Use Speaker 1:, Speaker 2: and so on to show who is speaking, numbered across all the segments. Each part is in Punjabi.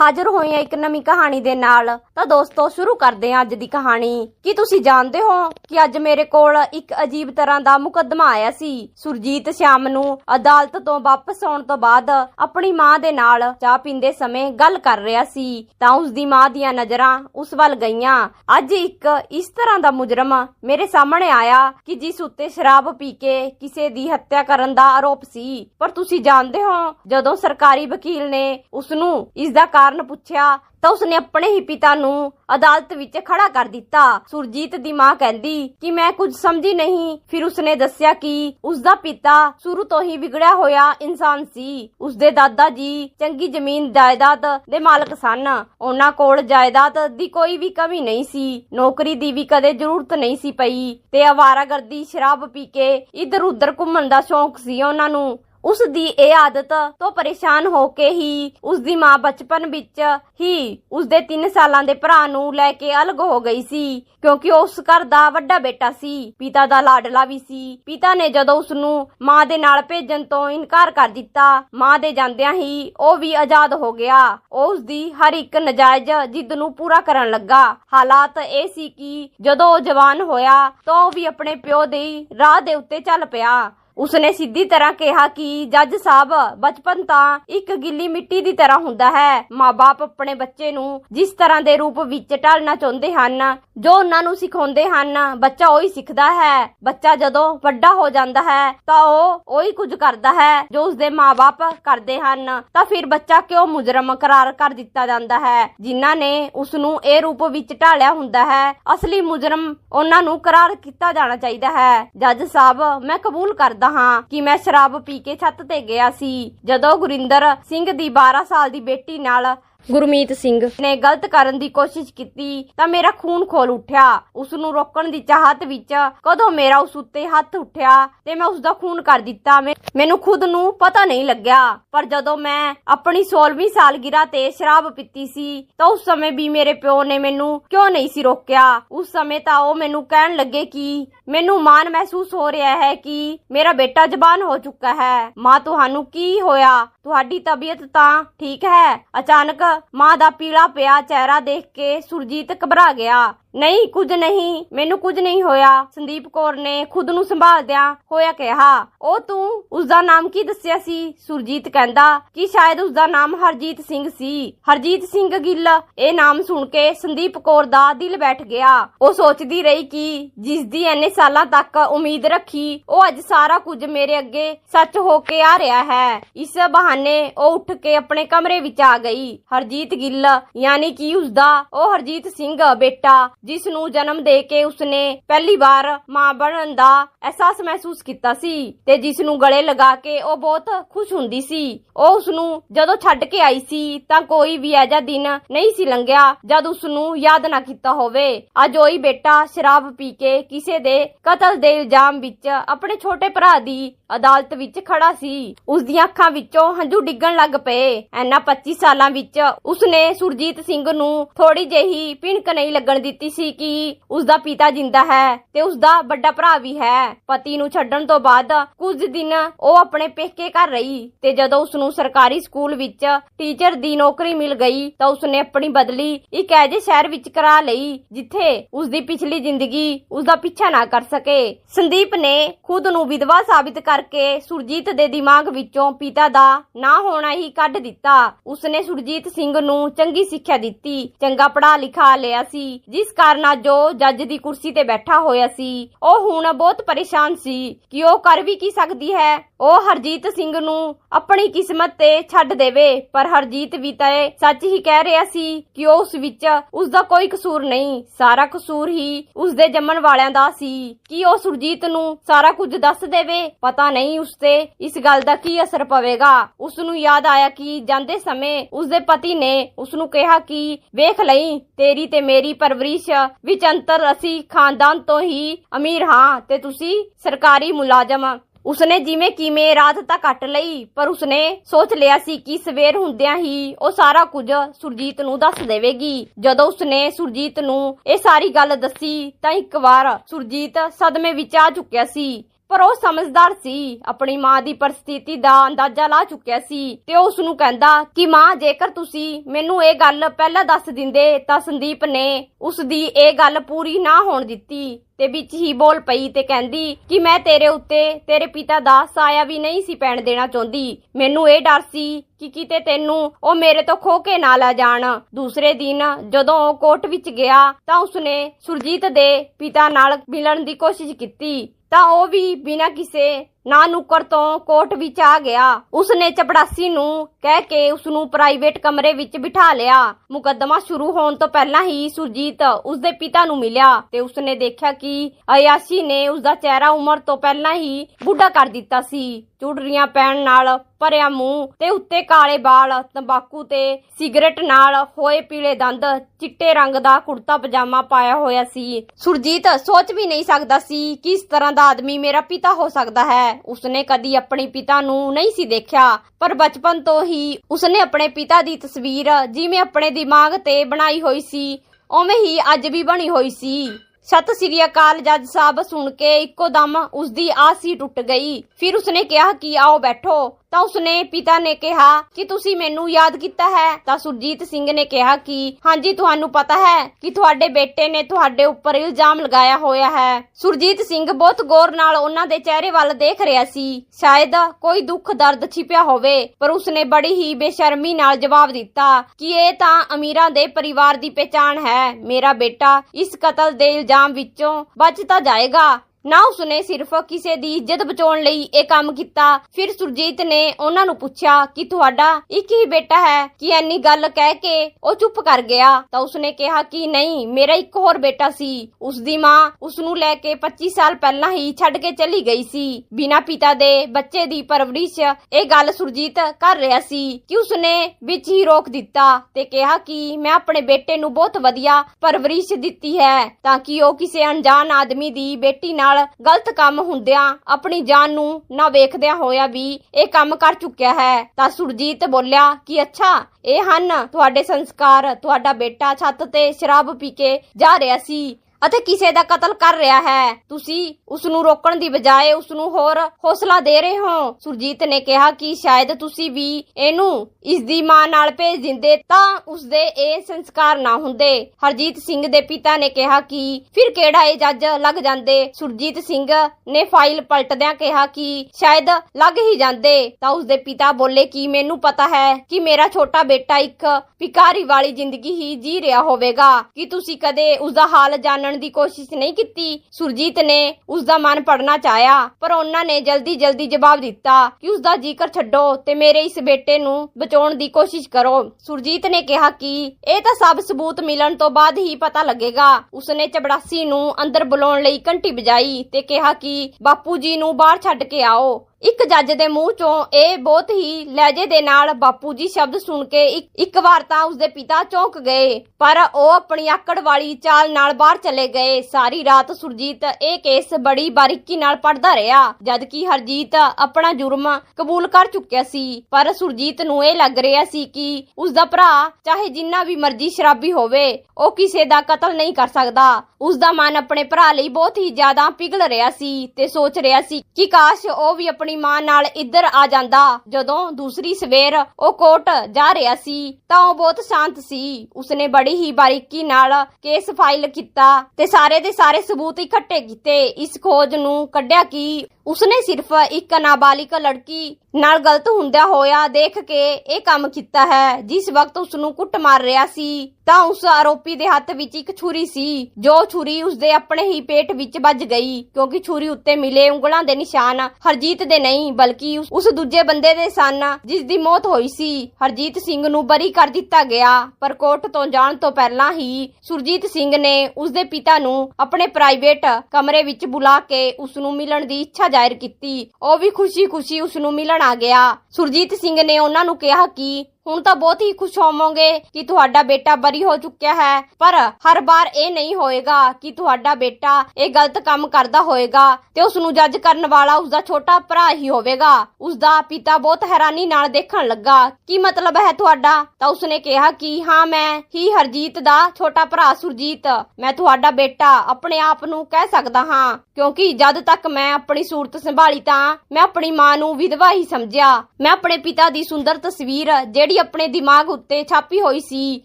Speaker 1: ਹਾਜ਼ਰ ਹੋਏ ਹਾਂ ਇੱਕ ਨਵੀਂ ਕਹਾਣੀ ਦੇ ਨਾਲ। ਤਾਂ ਦੋਸਤੋ, ਸ਼ੁਰੂ ਕਰਦੇ ਹਾਂ ਅੱਜ ਦੀ ਕਹਾਣੀ। ਕੀ ਤੁਸੀਂ ਜਾਣਦੇ ਹੋ ਕਿ ਅੱਜ ਮੇਰੇ ਕੋਲ ਇੱਕ ਅਜੀਬ ਤਰ੍ਹਾਂ ਦਾ ਮੁਕੱਦਮਾ ਆਇਆ ਸੀ? ਸੁਰਜੀਤ ਸ਼ਾਮ ਨੂੰ ਅਦਾਲਤ ਤੋਂ ਵਾਪਸ ਆਉਣ ਤੋਂ ਬਾਅਦ ਆਪਣੀ ਮਾਂ ਦੇ ਨਾਲ ਚਾਹ ਪੀਂਦੇ ਸਮੇਂ ਗੱਲ ਕਰ ਰਿਹਾ ਸੀ। ਤਾਂ ਉਸ ਦੀ ਮਾਂ ਦੀਆਂ ਨਜ਼ਰਾਂ ਉਸ ਵੱਲ ਗਈਆਂ। ਅੱਜ ਇੱਕ ਇਸ ਤਰ੍ਹਾਂ ਦਾ ਮੁਜਰਮ ਮੇਰੇ ਸਾਹਮਣੇ ਆਇਆ ਕਿ ਜਿਸ ਉੱਤੇ ਸ਼ਰਾਬ ਪੀ ਕੇ ਕਿਸੇ ਦੀ ਹੱਤਿਆ ਕਰਨ ਦਾ ਆਰੋਪ ਸੀ। ਪਰ ਤੁਸੀਂ ਜਾਣਦੇ ਹੋ, ਜਦੋਂ ਸਰਕਾਰੀ ਵਕੀਲ ਨੇ ਉਸ ਨੂੰ ਇਸ ਦਾ ਕਾਰਨ ਪੁੱਛਿਆ ਤਾਂ ਉਸਨੇ ਆਪਣੇ ਹੀ ਪਿਤਾ ਨੂੰ ਅਦਾਲਤ ਵਿੱਚ ਖੜਾ ਕਰ ਦਿੱਤਾ। ਸੁਰਜੀਤ ਦੀ ਮਾਂ ਕਹਿੰਦੀ ਕਿ ਮੈਂ ਕੁਝ ਸਮਝੀ ਨਹੀਂ। ਫਿਰ ਉਸਨੇ ਦੱਸਿਆ ਕਿ ਉਸ ਪਿਤਾ ਸ਼ੁਰੂ ਤੋਂ ਹੀ ਵਿਗੜਿਆ ਹੋਇਆ ਇਨਸਾਨ ਸੀ। ਉਸਦੇ ਦਾਦਾ ਜੀ ਚੰਗੀ ਜ਼ਮੀਨ ਜਾਇਦਾਦ ਦੇ ਮਾਲਕ ਸਨ। ਉਹਨਾਂ ਕੋਲ ਜਾਇਦਾਦ ਦੀ ਕੋਈ ਵੀ ਕਮੀ ਨਹੀਂ ਸੀ। ਨੌਕਰੀ ਦੀ ਵੀ ਕਦੇ ਜ਼ਰੂਰਤ ਨਹੀਂ ਸੀ ਪਈ। ਤੇ ਆਵਾਰਾਗਰਦੀ, ਸ਼ਰਾਬ ਪੀ ਕੇ ਇਧਰ ਉਧਰ ਘੁੰਮਣ ਦਾ ਸ਼ੌਂਕ ਸੀ ਉਹਨਾਂ ਨੂੰ। ਉਸ ਦੀ ਇਹ ਆਦਤ ਤੋਂ ਪਰੇਸ਼ਾਨ ਹੋ ਕੇ ਹੀ ਉਸ ਦੀ ਮਾਂ ਬਚਪਨ ਵਿੱਚ ਹੀ ਉਸ ਦੇ 3 ਸਾਲਾਂ ਦੇ ਭਰਾ ਨੂੰ ਲੈ ਕੇ ਅਲਗ ਹੋ ਗਈ ਸੀ, ਕਿਉਂਕਿ ਉਹ ਉਸ ਘਰ ਦਾ ਵੱਡਾ ਬੇਟਾ ਸੀ, ਪਿਤਾ ਦਾ ਲਾਡਲਾ ਵੀ ਸੀ। ਪਿਤਾ ਨੇ ਜਦੋਂ ਉਸ ਨੂੰ ਮਾਂ ਦੇ ਨਾਲ ਭੇਜਣ ਤੋਂ ਇਨਕਾਰ ਕਰ ਦਿੱਤਾ, ਮਾਂ ਦੇ ਜਾਂਦਿਆਂ ਹੀ ਉਹ ਵੀ ਆਜ਼ਾਦ ਹੋ ਗਿਆ। ਉਹ ਉਸ ਦੀ ਹਰ ਇੱਕ ਨਜਾਇਜ਼ ਜਿੱਦ ਨੂੰ ਪੂਰਾ ਕਰਨ ਲੱਗਾ। ਹਾਲਾਤ ਇਹ ਸੀ ਕਿ ਜਦੋਂ ਉਹ ਜਵਾਨ ਹੋਇਆ ਤਾਂ ਉਹ ਵੀ ਆਪਣੇ ਪਿਓ ਦੇ ਰਾਹ ਦੇ ਉੱਤੇ ਚੱਲ ਪਿਆ। ਉਸਨੇ ਸਿੱਧੀ ਤਰ੍ਹਾਂ ਕਿਹਾ ਕਿ ਜੱਜ ਸਾਹਿਬ, ਬਚਪਨ ਤਾਂ ਇੱਕ ਗਿੱਲੀ ਮਿੱਟੀ ਦੀ ਤਰ੍ਹਾਂ ਹੁੰਦਾ ਹੈ। ਮਾਪੇ ਆਪਣੇ ਬੱਚੇ ਨੂੰ ਜਿਸ ਤਰ੍ਹਾਂ ਦੇ ਰੂਪ ਵਿੱਚ ਢਾਲਣਾ ਚਾਹੁੰਦੇ ਹਨ, ਜੋ ਉਹਨਾਂ ਨੂੰ ਸਿਖਾਉਂਦੇ ਹਨ, ਬੱਚਾ ਉਹੀ ਸਿੱਖਦਾ ਹੈ। ਬੱਚਾ ਜਦੋਂ ਵੱਡਾ ਹੋ ਜਾਂਦਾ ਹੈ, ਤਾਂ ਉਹ ਉਹੀ ਕੁਝ ਕਰਦਾ ਹੈ ਜੋ ਉਸਦੇ ਮਾਪੇ ਕਰਦੇ ਹਨ। ਤਾਂ ਫਿਰ ਬੱਚਾ ਕਿਉਂ ਮੁਜਰਮ ਕਰਾਰ ਕਰ ਦਿੱਤਾ ਜਾਂਦਾ ਹੈ? ਜਿਨ੍ਹਾਂ ਨੇ ਉਸ ਨੂੰ ਇਹ ਰੂਪ ਵਿੱਚ ਢਾਲਿਆ ਹੁੰਦਾ ਹੈ, ਅਸਲੀ ਮੁਜਰਮ ਉਹਨਾਂ ਨੂੰ ਕਰਾਰ ਕੀਤਾ ਜਾਣਾ ਚਾਹੀਦਾ ਹੈ। ਜੱਜ ਸਾਹਿਬ, ਮੈਂ ਕਬੂਲ ਕਰਦਾ ਹਾਂ ਕਿ ਮੈਂ ਸ਼ਰਾਬ ਪੀ ਕੇ ਛੱਤ ਤੇ ਗਿਆ ਸੀ। ਜਦੋਂ ਗੁਰਿੰਦਰ ਸਿੰਘ ਦੀ 12 ਸਾਲ ਦੀ ਬੇਟੀ ਨਾਲ ਗੁਰਮੀਤ ਸਿੰਘ ਨੇ ਗਲਤ ਕਰਨ ਦੀ ਕੋਸ਼ਿਸ਼ ਕੀਤੀ ਤਾਂ ਮੇਰਾ ਖੂਨ ਖੋਲ ਉੱਠਿਆ। ਉਸ ਨੂੰ ਰੋਕਣ ਦੀ ਚਾਹਤ ਵਿੱਚ ਕਦੋਂ ਮੇਰਾ ਉਸ ਉੱਤੇ ਹੱਥ ਉੱਠਿਆ ਤੇ ਮੈਂ ਉਸ ਦਾ ਖੂਨ ਕਰ ਦਿੱਤਾ। ਮੈਨੂੰ ਖੁਦ ਨੂੰ ਪਤਾ ਨਹੀਂ ਲੱਗਿਆ। ਪਰ ਜਦੋਂ ਮੈਂ ਆਪਣੀ 16ਵੀਂ ਸਾਲਗਿਰਾ ਤੇ ਸ਼ਰਾਬ ਪੀਤੀ ਸੀ, ਤਾਂ ਉਸ ਸਮੇਂ ਵੀ ਮੇਰੇ ਪਿਓ ਨੇ ਮੈਨੂੰ ਕਿਉਂ ਨਹੀਂ ਸੀ ਰੋਕਿਆ? ਉਸ ਸਮੇਂ ਤਾਂ ਉਹ ਮੈਨੂੰ ਕਹਿਣ ਲੱਗੇ ਕਿ ਮੈਨੂੰ ਮਾਣ ਮਹਿਸੂਸ ਹੋ ਰਿਹਾ ਹੈ ਕਿ ਮੇਰਾ ਬੇਟਾ ਜਵਾਨ ਹੋ ਚੁੱਕਾ ਹੈ। ਮਾਂ, ਤੁਹਾਨੂੰ ਕੀ ਹੋਇਆ? ਤੁਹਾਡੀ ਤਬੀਅਤ ਤਾਂ ਠੀਕ ਹੈ। ਅਚਾਨਕ ਮਾਂ ਦਾ ਪੀਲਾ ਪਿਆ ਚਿਹਰਾ ਦੇਖ ਕੇ ਸੁਰਜੀਤ ਘਬਰਾ ਗਿਆ। ਨਹੀਂ, ਕੁਝ ਨਹੀਂ, ਮੈਨੂੰ ਕੁਝ ਨਹੀਂ ਹੋਇਆ। ਸੰਦੀਪ ਕੌਰ ਨੇ ਖੁਦ ਨੂੰ ਸੰਭਾਲਦਿਆਂ ਹੋਇਆ ਕਿਹਾ, ਉਹ ਤੂੰ ਉਸ ਦਾ ਨਾਮ ਕੀ ਦੱਸਿਆ ਸੀ? ਸੁਰਜੀਤ ਕਹਿੰਦਾ, ਕਿ ਸ਼ਾਇਦ ਉਸ ਦਾ ਨਾਮ ਹਰਜੀਤ ਸਿੰਘ ਸੀ। ਹਰਜੀਤ ਸਿੰਘ ਗਿੱਲ ਇਹ ਨਾਮ ਸੁਣ ਕੇ ਸੰਦੀਪ ਕੌਰ ਦਾ ਦਿਲ ਬੈਠ ਗਿਆ। ਉਹ ਸੋਚਦੀ ਰਹੀ ਕਿ ਜਿਸ ਦੀ ਐਨੇ ਸਾਲਾਂ ਤੱਕ ਉਮੀਦ ਰੱਖੀ, ਉਹ ਅੱਜ ਸਾਰਾ ਕੁਝ ਮੇਰੇ ਅੱਗੇ ਸੱਚ ਹੋ ਕੇ ਆ ਰਿਹਾ ਹੈ। ਇਸ ਬਹਾਨੇ ਉਹ ਉੱਠ ਕੇ ਆਪਣੇ ਕਮਰੇ ਵਿੱਚ ਆ ਗਈ। ਹਰਜੀਤ ਗਿੱਲ, ਯਾਨੀ ਕਿ ਉਸ ਦਾ ਉਹ ਹਰਜੀਤ ਸਿੰਘ ਬੇਟਾ ਜਿਸ ਨੂੰ ਜਨਮ ਦੇ ਕੇ ਉਸਨੇ ਪਹਿਲੀ ਵਾਰ ਮਾਂ ਬਣਨ ਦਾ ਅਹਿਸਾਸ ਮਹਿਸੂਸ ਕੀਤਾ ਸੀ ਤੇ ਜਿਸ ਨੂੰ ਗਲੇ ਲਗਾ ਕੇ ਉਹ ਬਹੁਤ ਖੁਸ਼ ਹੁੰਦੀ ਸੀ। ਉਹ ਉਸ ਨੂੰ ਜਦੋਂ ਛੱਡ ਕੇ ਆਈ ਸੀ ਤਾਂ ਕੋਈ ਵੀ ਐਜਾ ਦਿਨ ਨਹੀਂ ਸੀ ਲੰਘਿਆ ਜਦ ਉਸ ਨੂੰ ਯਾਦ ਨਾ ਕੀਤਾ ਹੋਵੇ। ਅੱਜ ਉਹੀ ਬੇਟਾ ਸ਼ਰਾਬ ਪੀ ਕੇ ਕਿਸੇ ਦੇ ਕਤਲ ਦੇ ਇਲਜ਼ਾਮ ਵਿੱਚ ਆਪਣੇ ਛੋਟੇ ਭਰਾ ਦੀ ਅਦਾਲਤ ਵਿੱਚ ਖੜਾ ਸੀ। ਉਸ ਦੀਆਂ ਅੱਖਾਂ ਵਿੱਚੋਂ ਹੰਝੂ ਡਿੱਗਣ ਲੱਗ ਪਏ। ਐਨਾ 25 ਸਾਲਾਂ ਵਿੱਚ ਉਸਨੇ ਸੁਰਜੀਤ ਸਿੰਘ ਨੂੰ ਥੋੜੀ ਜਿਹੀ ਪਿਣਕ ਨਹੀਂ ਲੱਗਣ ਦਿੱਤੀ ਸੀ ਕਿ ਉਸ ਦਾ ਪਿਤਾ ਜਿੰਦਾ ਹੈ ਤੇ ਉਸ ਦਾ ਵੱਡਾ ਭਰਾ ਵੀ ਹੈ। ਪਤੀ ਨੂੰ ਛੱਡਣ ਤੋਂ ਬਾਅਦ ਕੁਝ ਦਿਨ ਉਹ ਆਪਣੇ ਪੇਕੇ ਘਰ ਰਹੀ ਤੇ ਜਦੋਂ ਉਸ ਨੂੰ ਸਰਕਾਰੀ ਸਕੂਲ ਵਿੱਚ ਟੀਚਰ ਦੀ ਨੌਕਰੀ ਮਿਲ ਗਈ ਤਾਂ ਉਸਨੇ ਆਪਣੀ ਬਦਲੀ ਇੱਕ ਐਜੇ ਸ਼ਹਿਰ ਵਿੱਚ ਕਰਾ ਲਈ ਜਿੱਥੇ ਉਸ ਦੀ ਪਿਛਲੀ ਜ਼ਿੰਦਗੀ ਉਸ ਦਾ ਪਿੱਛਾ ਨਾ ਕਰ ਸਕੇ। ਸੰਦੀਪ ਨੇ ਖੁਦ ਨੂੰ ਵਿਧਵਾ ਸਾਬਿਤ ਕਰਕੇ ਸੁਰਜੀਤ ਦੇ ਦਿਮਾਗ ਵਿੱਚੋਂ ਪਿਤਾ ਦਾ ਨਾ ਹੋਣਾ ਹੀ ਕੱਢ ਦਿੱਤਾ। ਉਸਨੇ ਸੁਰਜੀਤ ਸਿੰਘ ਨੂੰ ਚੰਗੀ ਸਿੱਖਿਆ ਦਿੱਤੀ, ਚੰਗਾ ਪੜਾ ਲਿਖਾ ਲਿਆ ਸੀ, ਜਿਸ ਕਾਰਨ ਅੱਜ ਉਹ ਜੱਜ ਦੀ ਕੁਰਸੀ ਤੇ ਬੈਠਾ ਹੋਇਆ ਸੀ, ਉਹ ਹੁਣ ਬਹੁਤ ਪਰੇਸ਼ਾਨ ਸੀ ਕਿ ਉਹ ਕਰ ਵੀ ਕੀ ਸਕਦੀ ਹੈ। ਉਹ ਹਰਜੀਤ ਸਿੰਘ ਨੂੰ ਆਪਣੀ ਕਿਸਮਤ ਤੇ ਛੱਡ ਦੇਵੇ, ਪਰ ਹਰਜੀਤ ਵੀ ਤਾਂ ਸੱਚ ਹੀ ਕਹਿ ਰਿਹਾ ਸੀ ਕਿ ਉਹ ਉਸ ਵਿੱਚ ਉਸ ਦਾ ਕੋਈ ਕਸੂਰ ਨਹੀਂ, ਸਾਰਾ ਕਸੂਰ ਹੀ ਉਸ ਦੇ ਜੰਮਣ ਵਾਲਿਆਂ ਦਾ ਸੀ। ਕਿ ਉਹ ਸੁਰਜੀਤ ਨੂੰ ਸਾਰਾ ਕੁਝ ਦੱਸ ਦੇਵੇ? ਪਤਾ ਨਹੀਂ ਉਸ ਤੇ ਇਸ ਗੱਲ ਦਾ ਕੀ ਅਸਰ ਪਵੇਗਾ। ਉਸ ਨੂੰ ਯਾਦ ਆਇਆ ਕਿ ਜਾਂਦੇ ਸਮੇਂ ਉਸ ਦੇ ਪਤੀ ਨੇ ਉਸ ਨੂੰ ਕਿਹਾ ਕਿ ਵੇਖ ਲਈ, ਤੇਰੀ ਤੇ ਮੇਰੀ ਪਰਵਰਿਸ਼ ਵਿੱਚ ਅੰਤਰ ਅਸੀਂ ਖਾਨਦਾਨ ਤੋਂ ਹੀ ਅਮੀਰ ਹਾਂ ਤੇ ਤੁਸੀਂ ਸਰਕਾਰੀ ਮੁਲਾਜ਼ਮ ਉਸਨੇ ਜਿਵੇਂ ਕਿਵੇਂ ਰਾਤ ਤਾਂ ਕੱਟ ਲਈ, ਪਰ ਉਸਨੇ ਸੋਚ ਲਿਆ ਸੀ ਕਿ ਸਵੇਰ ਹੁੰਦਿਆਂ ਹੀ ਉਹ ਸਾਰਾ ਕੁਝ ਸੁਰਜੀਤ ਨੂੰ ਦੱਸ ਦੇਵੇਗੀ। ਜਦੋਂ ਉਸਨੇ ਸੁਰਜੀਤ ਨੂੰ ਇਹ ਸਾਰੀ ਗੱਲ ਦੱਸੀ, ਤਾਂ ਇੱਕ ਵਾਰ ਸੁਰਜੀਤ ਸਦਮੇ ਵਿੱਚ ਆ ਚੁੱਕਿਆ ਸੀ। ਪਰ ਉਹ ਸਮਝਦਾਰ ਸੀ। ਆਪਣੀ ਮਾਂ ਦੀ ਪਰਿਸਥਿਤੀ ਦਾ ਅੰਦਾਜ਼ਾ ਲਾ ਚੁੱਕਿਆ ਸੀ ਤੇ ਉਹ ਉਸ ਨੂੰ ਕਹਿੰਦਾ ਕਿ ਮਾਂ, ਜੇਕਰ ਤੁਸੀਂ ਮੈਨੂੰ ਇਹ ਗੱਲ ਪਹਿਲਾਂ ਦੱਸ ਦਿੰਦੇ ਤਾਂ ਸੰਦੀਪ ਨੇ ਉਸ ਦੀ ਇਹ ਗੱਲ ਪੂਰੀ ਨਾ ਹੋਣ ਦਿੱਤੀ ਤੇ ਵਿੱਚ ਹੀ ਬੋਲ ਪਈ ਤੇ ਕਹਿੰਦੀ ਕਿ ਮੈਂ ਤੇਰੇ ਉੱਤੇ, ਤੇਰੇ ਪਿਤਾ ਦਾ ਸਾਇਆ ਵੀ ਨਹੀਂ ਸੀ ਪੈਣ ਦੇਣਾ ਚਾਹੁੰਦੀ। ਮੈਨੂੰ ਇਹ ਡਰ ਸੀ ਕਿ ਕਿਤੇ ਤੈਨੂੰ ਉਹ ਮੇਰੇ ਤੋਂ ਖੋ ਕੇ ਨਾ ਲੈ ਜਾਣ। ਦੂਸਰੇ ਦਿਨ ਜਦੋਂ ਉਹ ਕੋਰਟ ਵਿੱਚ ਗਿਆ ਤਾਂ ਉਸਨੇ ਸੁਰਜੀਤ ਦੇ ਪਿਤਾ ਨਾਲ ਮਿਲਣ ਦੀ ਕੋਸ਼ਿਸ਼ ਕੀਤੀ। ਤਾਂ ਉਹ ਵੀ ਬਿਨਾਂ ਕਿਸੇ ਨਾ ਨੁੱਕਰ ਤੋਂ ਕੋਰਟ ਵਿੱਚ ਆ ਗਿਆ। ਉਸਨੇ ਚਪੜਾਸੀ ਨੂੰ ਕਹਿ ਕੇ ਉਸ ਨੂੰ ਪ੍ਰਾਈਵੇਟ ਕਮਰੇ ਵਿੱਚ ਬਿਠਾ ਲਿਆ। ਮੁਕੱਦਮਾ ਸ਼ੁਰੂ ਹੋਣ ਤੋਂ ਪਹਿਲਾਂ ਹੀ ਸੁਰਜੀਤ ਉਸਦੇ ਪਿਤਾ ਨੂੰ ਮਿਲਿਆ ਤੇ ਉਸਨੇ ਦੇਖਿਆ ਕਿ ਅਯਾਸ਼ੀ ਨੇ ਉਸਦਾ ਚਿਹਰਾ ਉਮਰ ਤੋਂ ਪਹਿਲਾਂ ਹੀ ਬੁੱਢਾ ਕਰ ਦਿੱਤਾ ਸੀ। ਚੁੜਰੀਆਂ ਪੈਣ ਨਾਲ ਭਰਿਆ ਮੂੰਹ ਤੇ ਉੱਤੇ ਕਾਲੇ ਵਾਲ ਤੰਬਾਕੂ ਤੇ ਸਿਗਰਟ ਨਾਲ ਹੋਏ ਪੀਲੇ ਦੰਦ, ਚਿੱਟੇ ਰੰਗ ਦਾ ਕੁੜਤਾ ਪਜਾਮਾ ਪਾਇਆ ਹੋਇਆ ਸੀ। ਸੁਰਜੀਤ ਸੋਚ ਵੀ ਨਹੀਂ ਸਕਦਾ ਸੀ ਕਿ ਇਸ ਤਰ੍ਹਾਂ ਦਾ ਆਦਮੀ ਮੇਰਾ ਪਿਤਾ ਹੋ ਸਕਦਾ ਹੈ। ਉਸਨੇ ਕਦੀ ਆਪਣੇ ਪਿਤਾ ਨੂੰ ਨਹੀਂ ਸੀ ਦੇਖਿਆ, ਪਰ ਬਚਪਨ ਤੋਂ ਹੀ ਉਸਨੇ ਆਪਣੇ ਪਿਤਾ ਦੀ ਤਸਵੀਰ ਜਿਵੇਂ ਆਪਣੇ ਦਿਮਾਗ ਤੇ ਬਣਾਈ ਹੋਈ ਸੀ, ਉਵੇਂ ਹੀ ਅੱਜ ਵੀ ਬਣੀ ਹੋਈ ਸੀ। ਸਤਿ ਸ੍ਰੀ ਅਕਾਲ ਜੱਜ ਸਾਹਿਬ ਸੁਣ ਕੇ ਇੱਕੋ ਦਮ ਉਸਦੀ ਆਸ ਹੀ ਟੁੱਟ ਗਈ। ਫਿਰ ਉਸਨੇ ਕਿਹਾ ਕਿ ਆਓ ਬੈਠੋ ਤਾਂ ਉਸਨੇ ਪਿਤਾ ਨੇ ਕਿਹਾ ਕਿ ਤੁਸੀਂ ਮੈਨੂੰ ਯਾਦ ਕੀਤਾ ਹੈ। ਤਾਂ ਸੁਰਜੀਤ ਸਿੰਘ ਨੇ ਕਿਹਾ ਕਿ, ਹਾਂਜੀ, ਤੁਹਾਨੂੰ ਪਤਾ ਹੈ ਕਿ ਤੁਹਾਡੇ ਬੇਟੇ ਨੇ ਤੁਹਾਡੇ ਉੱਪਰ ਇਲਜ਼ਾਮ ਲਗਾਇਆ ਹੋਇਆ ਹੈ। ਸੁਰਜੀਤ ਸਿੰਘ ਬਹੁਤ ਗੌਰ ਨਾਲ ਉਹਨਾਂ ਦੇ ਚਿਹਰੇ ਵੱਲ ਦੇਖ ਰਿਹਾ ਸੀ। ਸ਼ਾਇਦ ਕੋਈ ਦੁੱਖ ਦਰਦ ਛਿਪਿਆ ਹੋਵੇ, ਪਰ ਉਸਨੇ ਬੜੀ ਹੀ ਬੇਸ਼ਰਮੀ ਨਾਲ ਜਵਾਬ ਦਿੱਤਾ ਕਿ ਇਹ ਤਾਂ ਅਮੀਰਾਂ ਦੇ ਪਰਿਵਾਰ ਦੀ ਪਛਾਣ ਹੈ। ਮੇਰਾ ਬੇਟਾ ਇਸ ਕਤਲ ਦੇ ਇਲਜ਼ਾਮ ਵਿੱਚੋਂ ਬਚ ਤਾਂ ਜਾਏਗਾ ਨਾ ਉਸਨੇ ਸਿਰਫ ਕਿਸੇ ਦੀ ਇੱਜ਼ਤ ਬਚਾਉਣ ਲਈ ਇਹ ਕੰਮ ਕੀਤਾ। ਫਿਰ ਸੁਰਜੀਤ ਨੇ ਉਹਨਾਂ ਨੂੰ ਪੁੱਛਿਆ ਕਿ ਤੁਹਾਡਾ ਇੱਕ ਹੀ ਬੇਟਾ ਹੈ ਕਿ ਐਨੀ ਗੱਲ ਕਹਿ ਕੇ ਉਹ ਚੁੱਪ ਕਰ ਗਿਆ? ਤਾਂ ਉਸਨੇ ਕਿਹਾ ਕਿ ਨਹੀਂ, ਮੇਰਾ ਇੱਕ ਹੋਰ ਬੇਟਾ ਸੀ। ਉਸ ਦੀ ਮਾਂ ਉਸ ਨੂੰ ਲੈ ਕੇ 25 ਸਾਲ ਪਹਿਲਾਂ ਹੀ ਛੱਡ ਕੇ ਚਲੀ ਗਈ ਸੀ। ਬਿਨਾਂ ਪਿਤਾ ਦੇ ਬੱਚੇ ਦੀ ਪਰਵਰਿਸ਼, ਇਹ ਗੱਲ ਸੁਰਜੀਤ ਕਰ ਰਿਹਾ ਸੀ ਕਿ ਉਸਨੇ ਵਿੱਚ ਹੀ ਰੋਕ ਦਿੱਤਾ ਤੇ ਕਿਹਾ ਕਿ ਮੈਂ ਆਪਣੇ ਬੇਟੇ ਨੂੰ ਬਹੁਤ ਵਧੀਆ ਪਰਵਰਿਸ਼ ਦਿੱਤੀ ਹੈ ਤਾਂ ਕਿ ਉਹ ਕਿਸੇ ਅਣਜਾਣ ਆਦਮੀ ਦੀ ਬੇਟੀ ਨਾਲ ਗਲਤ ਕੰਮ ਹੁੰਦਿਆਂ ਆਪਣੀ ਜਾਨ ਨੂੰ ਨਾ ਵੇਖਦਿਆਂ ਹੋਇਆ ਵੀ ਇਹ ਕੰਮ ਕਰ ਚੁੱਕਿਆ ਹੈ। ਤਾਂ ਸੁਰਜੀਤ ਬੋਲਿਆ ਕਿ ਅੱਛਾ, ਇਹ ਹਨ ਤੁਹਾਡੇ ਸੰਸਕਾਰ, ਤੁਹਾਡਾ ਬੇਟਾ ਛੱਤ ਤੇ ਸ਼ਰਾਬ ਪੀ ਕੇ ਜਾ ਰਿਹਾ ਸੀ। ਅਤੇ ਕਿਸੇ ਦਾ ਕਤਲ ਕਰ ਰਿਹਾ ਹੈ। ਤੁਸੀਂ ਉਸ ਨੂੰ ਰੋਕਣ ਦੀ ਬਜਾਏ ਉਸ ਨੂੰ ਹੋਰ ਹੌਸਲਾ ਦੇ ਰਹੇ ਹੋ। ਸੁਰਜੀਤ ਨੇ ਕਿਹਾ ਕਿ ਸ਼ਾਇਦ ਤੁਸੀਂ ਵੀ ਇਹਨੂੰ ਇਸ ਦੀ ਮਾਂ ਨਾਲ ਭੇਜ ਦਿੰਦੇ ਤਾਂ ਉਸ ਦੇ ਇਹ ਸੰਸਕਾਰ ਨਾ ਹੁੰਦੇ। ਹਰਜੀਤ ਸਿੰਘ ਦੇ ਪਿਤਾ ਨੇ ਕਿਹਾ ਕਿ ਫਿਰ ਕਿਹੜਾ ਇਹ ਜੱਜ ਲੱਗ ਜਾਂਦੇ? ਸੁਰਜੀਤ ਸਿੰਘ ਨੇ ਫਾਈਲ ਪਲਟਦਿਆਂ ਕਿਹਾ ਕਿ ਸ਼ਾਇਦ ਲੱਗ ਹੀ ਜਾਂਦੇ। ਤਾਂ ਉਸ ਦੇ ਪਿਤਾ ਬੋਲੇ ਕਿ ਮੈਨੂੰ ਪਤਾ ਹੈ ਕਿ ਮੇਰਾ ਛੋਟਾ ਬੇਟਾ ਇੱਕ ਪਿਕਾਰੀ ਵਾਲੀ ਜ਼ਿੰਦਗੀ ਹੀ ਜੀ ਰਿਹਾ ਹੋਵੇਗਾ। ਕਿ ਤੁਸੀਂ ਕਦੇ ਉਸ ਦਾ ਹਾਲ ਜਾਣਨ ਦੀ ਕੋਸ਼ਿਸ਼ ਨਹੀਂ ਕੀਤੀ। ਸੁਰਜੀਤ ਨੇ ਉਸ ਦਾ ਮਨ ਪੜਨਾ ਚਾਹਿਆ, ਪਰ ਉਹਨਾਂ ਨੇ ਜਲਦੀ ਜਲਦੀ ਜਵਾਬ ਦਿੱਤਾ ਕਿ ਉਸ ਦਾ ਜ਼ਿਕਰ ਛੱਡੋ ਤੇ ਮੇਰੇ ਇਸ ਬੇਟੇ ਨੂੰ ਬਚਾਉਣ ਦੀ ਕੋਸ਼ਿਸ਼ ਕਰੋ। ਸੁਰਜੀਤ ਨੇ ਕਿਹਾ ਕਿ ਇਹ ਤਾਂ ਸਭ ਸਬੂਤ ਮਿਲਣ ਤੋਂ ਬਾਅਦ ਹੀ ਪਤਾ ਲੱਗੇਗਾ। ਉਸਨੇ ਚਬੜਾਸੀ ਨੂੰ ਅੰਦਰ ਬੁਲਾਉਣ ਲਈ ਘੰਟੀ ਵਜਾਈ ਤੇ ਕਿਹਾ ਕਿ ਬਾਪੂ ਜੀ ਨੂੰ ਬਾਹਰ ਛੱਡ ਕੇ ਆਓ। ਇੱਕ ਜੱਜ ਦੇ ਮੂੰਹ ਚੋਂ ਇਹ ਬਹੁਤ ਹੀ ਲਹਿਜੇ ਦੇ ਨਾਲ ਬਾਪੂ ਜੀ ਸ਼ਬਦ ਸੁਣ ਕੇ ਇੱਕ ਵਾਰ ਤਾਂ ਉਸਦੇ ਪਿਤਾ ਚੌਂਕ ਗਏ, ਪਰ ਉਹ ਆਪਣੀ ਆਕੜ ਵਾਲੀ ਚਾਲ ਨਾਲ ਬਾਹਰ ਚਲੇ ਗਏ। ਸਾਰੀ ਰਾਤ ਸੁਰਜੀਤ ਇਹ ਕੇਸ ਬੜੀ ਬਾਰੀਕੀ ਨਾਲ ਪੜਦਾ ਰਿਹਾ ਜਦ ਕਿ ਹਰਜੀਤ ਆਪਣਾ ਜੁਰਮ ਕਬੂਲ ਕਰ ਚੁੱਕਿਆ ਸੀ। ਪਰ ਸੁਰਜੀਤ ਨੂੰ ਇਹ ਲੱਗ ਰਿਹਾ ਸੀ ਕਿ ਉਸਦਾ ਭਰਾ, ਚਾਹੇ ਜਿੰਨਾ ਵੀ ਮਰਜ਼ੀ ਸ਼ਰਾਬੀ ਹੋਵੇ, ਉਹ ਕਿਸੇ ਦਾ ਕਤਲ ਨਹੀਂ ਕਰ ਸਕਦਾ। ਉਸਦਾ ਮਨ ਆਪਣੇ ਭਰਾ ਲਈ ਬਹੁਤ ਹੀ ਜ਼ਿਆਦਾ ਪਿਘਲ ਰਿਹਾ ਸੀ ਤੇ ਸੋਚ ਰਿਹਾ ਸੀ ਕਿ ਕਾਸ਼ ਉਹ ਵੀ ਆਪਣੀ ਮਾਂ ਨਾਲ ਇੱਧਰ ਆ ਜਾਂਦਾ। ਜਦੋਂ ਦੂਸਰੀ ਸਵੇਰ ਉਹ ਕੋਰਟ ਜਾ ਰਿਹਾ ਸੀ, ਤਾਂ ਉਹ ਬਹੁਤ ਸ਼ਾਂਤ ਸੀ। ਉਸਨੇ ਬੜੀ ਹੀ ਬਾਰੀਕੀ ਨਾਲ ਕੇਸ ਫਾਈਲ ਕੀਤਾ ਤੇ ਸਾਰੇ ਦੇ ਸਾਰੇ ਸਬੂਤ ਇਕੱਠੇ ਕੀਤੇ। ਇਸ ਖੋਜ ਨੂੰ ਕੱਢਿਆ ਕਿ ਉਸਨੇ ਸਿਰਫ ਇੱਕ ਨਾਬਾਲਿਗ ਲੜਕੀ ਨਾਲ ਗਲਤ ਹੁੰਦਿਆ ਹੋਇਆ ਦੇਖ ਕੇ ਇਹ ਕੰਮ ਕੀਤਾ ਹੈ। ਜਿਸ ਵਕਤ ਉਸ ਨੂੰ ਕੁੱਟ ਮਾਰ ਰਿਹਾ ਸੀ, ਤਾਂ ਉਸ ਆਰੋਪੀ ਦੇ ਹੱਥ ਵਿੱਚ ਇੱਕ ਛੁਰੀ ਸੀ। ਜੋ ਛੁਰੀ ਉਸਦੇ ਆਪਣੇ ਹੀ ਪੇਟ ਵਿੱਚ ਵੱਜ ਗਈ, ਕਿਉਂਕਿ ਛੁਰੀ ਉੱਤੇ ਮਿਲੇ ਉਂਗਲਾਂ ਦੇ ਨਿਸ਼ਾਨ ਹਰਜੀਤ ਦੇ ਨਹੀਂ, ਬਲਕਿ ਉਸ- ਦੂਜੇ ਬੰਦੇ ਦੇ ਸਨ ਜਿਸ ਦੀ ਮੌਤ ਹੋਈ ਸੀ। ਹਰਜੀਤ ਸਿੰਘ ਨੂੰ ਬਰੀ ਕਰ ਦਿੱਤਾ ਗਿਆ, ਪਰ ਕੋਰਟ ਤੋਂ ਜਾਣ ਤੋਂ ਪਹਿਲਾਂ ਹੀ ਸੁਰਜੀਤ ਸਿੰਘ ਨੇ ਉਸਦੇ ਪਿਤਾ ਨੂੰ ਆਪਣੇ ਪ੍ਰਾਈਵੇਟ ਕਮਰੇ ਵਿੱਚ ਬੁਲਾ ਕੇ ਉਸ ਨੂੰ ਮਿਲਣ ਦੀ ਇੱਛਾ ਜ਼ਾਹਿਰ ਕੀਤੀ। ਉਹ ਵੀ ਖੁਸ਼ੀ-ਖੁਸ਼ੀ ਉਸ ਨੂੰ ਮਿਲਣ ਆ ਗਿਆ। ਸੁਰਜੀਤ ਸਿੰਘ ਨੇ ਉਹਨਾਂ ਨੂੰ ਕਿਹਾ ਕਿ ਹੁਣ ਤਾਂ ਬਹੁਤ ਹੀ ਖੁਸ਼ ਹੋਵੋਗੇ ਕਿ ਤੁਹਾਡਾ ਬੇਟਾ ਬਰੀ ਹੋ ਚੁੱਕਿਆ ਹੈ, ਪਰ ਹਰ ਵਾਰ ਇਹ ਨਹੀਂ ਹੋਏਗਾ ਕਿ ਤੁਹਾਡਾ ਬੇਟਾ ਇਹ ਗਲਤ ਕੰਮ ਕਰਦਾ ਹੋਏਗਾ ਤੇ ਉਸ ਨੂੰ ਜੱਜ ਕਰਨ ਵਾਲਾ ਉਸਦਾ ਛੋਟਾ ਭਰਾ ਹੀ ਹੋਵੇਗਾ। ਉਸਦਾ ਪਿਤਾ ਬਹੁਤ ਹੈਰਾਨੀ ਨਾਲ ਦੇਖਣ ਲੱਗਾ, ਕੀ ਮਤਲਬ ਹੈ ਤੁਹਾਡਾ? ਤਾਂ ਉਸਨੇ ਕਿਹਾ ਕਿ ਹਾਂ, ਮੈਂ ਹੀ ਹਰਜੀਤ ਦਾ ਛੋਟਾ ਭਰਾ ਸੁਰਜੀਤ। ਮੈਂ ਤੁਹਾਡਾ ਬੇਟਾ ਆਪਣੇ ਆਪ ਨੂੰ ਕਹਿ ਸਕਦਾ ਹਾਂ, ਕਿਉਂਕਿ ਜਦ ਤੱਕ ਮੈਂ ਆਪਣੀ ਸੂਰਤ ਸੰਭਾਲੀ ਤਾਂ ਮੈਂ ਆਪਣੀ ਮਾਂ ਨੂੰ ਵਿਧਵਾ ਹੀ ਸਮਝਿਆ। ਮੈਂ ਆਪਣੇ ਪਿਤਾ ਦੀ ਸੁੰਦਰ ਤਸਵੀਰ ਜਿਹੜੀ ਆਪਣੇ ਦਿਮਾਗ ਉੱਤੇ ਛਾਪੀ ਹੋਈ ਸੀ,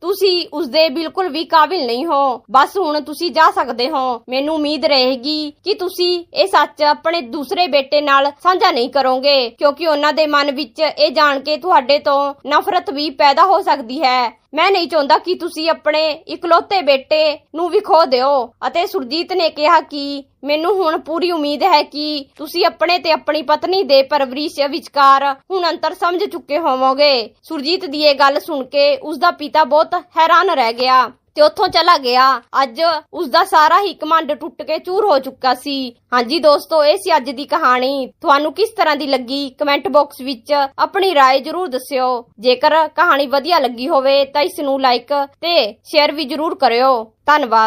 Speaker 1: ਤੁਸੀਂ ਉਸਦੇ ਬਿਲਕੁਲ ਵੀ ਕਾਬਿਲ ਨਹੀਂ ਹੋ। ਬਸ ਹੁਣ ਤੁਸੀਂ ਜਾ ਸਕਦੇ ਹੋ। ਮੈਨੂੰ ਉਮੀਦ ਰਹੇਗੀ ਕਿ ਤੁਸੀਂ ਇਹ ਸੱਚ ਆਪਣੇ ਦੂਸਰੇ ਬੇਟੇ ਨਾਲ ਸਾਂਝਾ ਨਹੀਂ ਕਰੋਗੇ, ਕਿਉਂਕਿ ਉਹਨਾਂ ਦੇ ਮਨ ਵਿੱਚ ਇਹ ਜਾਣ ਕੇ ਤੁਹਾਡੇ ਤੋਂ ਨਫ਼ਰਤ ਵੀ ਪੈਦਾ ਹੋ ਸਕਦੀ ਹੈ। ਮੈਂ ਨਹੀਂ ਚਾਹੁੰਦਾ ਕਿ ਤੁਸੀਂ ਆਪਣੇ ਇਕਲੌਤੇ ਬੇਟੇ ਨੂੰ ਵੀ ਖੋ ਦਿਓ। ਅਤੇ ਸੁਰਜੀਤ ਨੇ ਕਿਹਾ ਕਿ ਮੈਨੂੰ ਹੁਣ ਪੂਰੀ ਉਮੀਦ ਹੈ ਕਿ ਤੁਸੀਂ ਆਪਣੇ ਤੇ ਆਪਣੀ ਪਤਨੀ ਦੇ ਪਰਵਰਿਸ਼ ਵਿਚਕਾਰ ਹੁਣ ਅੰਤਰ ਸਮਝ ਚੁੱਕੇ ਹੋਵੋਗੇ। ਸੁਰਜੀਤ ਦੀ ਇਹ ਗੱਲ ਸੁਣ ਕੇ ਉਸ ਦਾ ਪਿਤਾ ਬਹੁਤ ਹੈਰਾਨ ਰਹਿ ਗਿਆ। ਤੇ ਉੱਥੋਂ ਚਲਾ ਗਿਆ ਅੱਜ ਉਸ ਦਾ ਸਾਰਾ ਹੀ ਕਮੰਡ ਟੁੱਟ ਕੇ ਚੂਰ ਹੋ ਚੁੱਕਾ ਸੀ ਹਾਂਜੀ ਦੋਸਤੋ ਇਹ ਸੀ ਅੱਜ ਦੀ ਕਹਾਣੀ ਤੁਹਾਨੂੰ ਕਿਸ ਤਰ੍ਹਾਂ ਦੀ ਲੱਗੀ ਕਮੈਂਟ ਬਾਕਸ ਵਿੱਚ ਆਪਣੀ رائے ਜਰੂਰ ਦੱਸਿਓ ਜੇਕਰ ਕਹਾਣੀ ਵਧੀਆ ਲੱਗੀ ਹੋਵੇ ਤਾਂ ਇਸ ਨੂੰ ਲਾਈਕ ਤੇ ਸ਼ੇਅਰ ਵੀ ਜਰੂਰ ਕਰਿਓ ਧੰਨਵਾਦ